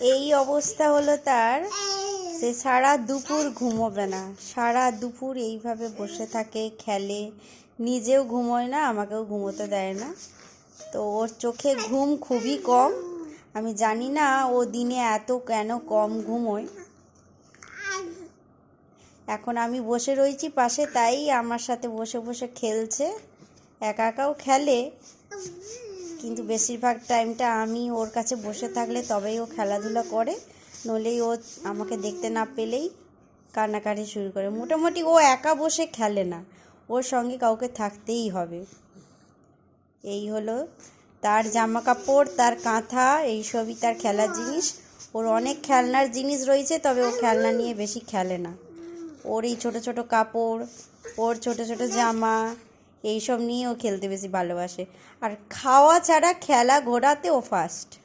এই অবস্থা হলো তার। সে সারা দুপুর ঘুমোবে না। সারা দুপুর এইভাবে বসে থাকে, খেলে। নিজেও ঘুমোয় না, আমাকেও ঘুমোতে দেয় না। তো ওর চোখে ঘুম খুবই কম। আমি জানি না ও দিনে এত কেন কম ঘুমোয়। এখন আমি বসে রয়েছি পাশে, তাই আমার সাথে বসে বসে খেলছে। একা একাও খেলে। কিন্তু বেশিরভাগ টাইমটা আমি ওর কাছে বসে থাকলে তবেই ও খেলাধুলা করে নলেই ও আমাকে দেখতে না পেলেই কান্নাকাটি শুরু করে। মোটামুটি ও একা বসে খেলে না, ওর সঙ্গে কাউকে থাকতেই হবে। এই হলো তার জামা কাপড় তার কাঁথা, এইসবই তার খেলার জিনিস। ওর অনেক খেলনার জিনিস রয়েছে, তবে ও খেলনা নিয়ে বেশি খেলে না। ওর এই ছোট ছোট কাপড়, ওর ছোট ছোট জামা এইসব নিয়ে ও খেলতে বেশি ভালোবাসে। আর খাওয়া ছাড়া খেলা ঘোরাতেও ফার্স্ট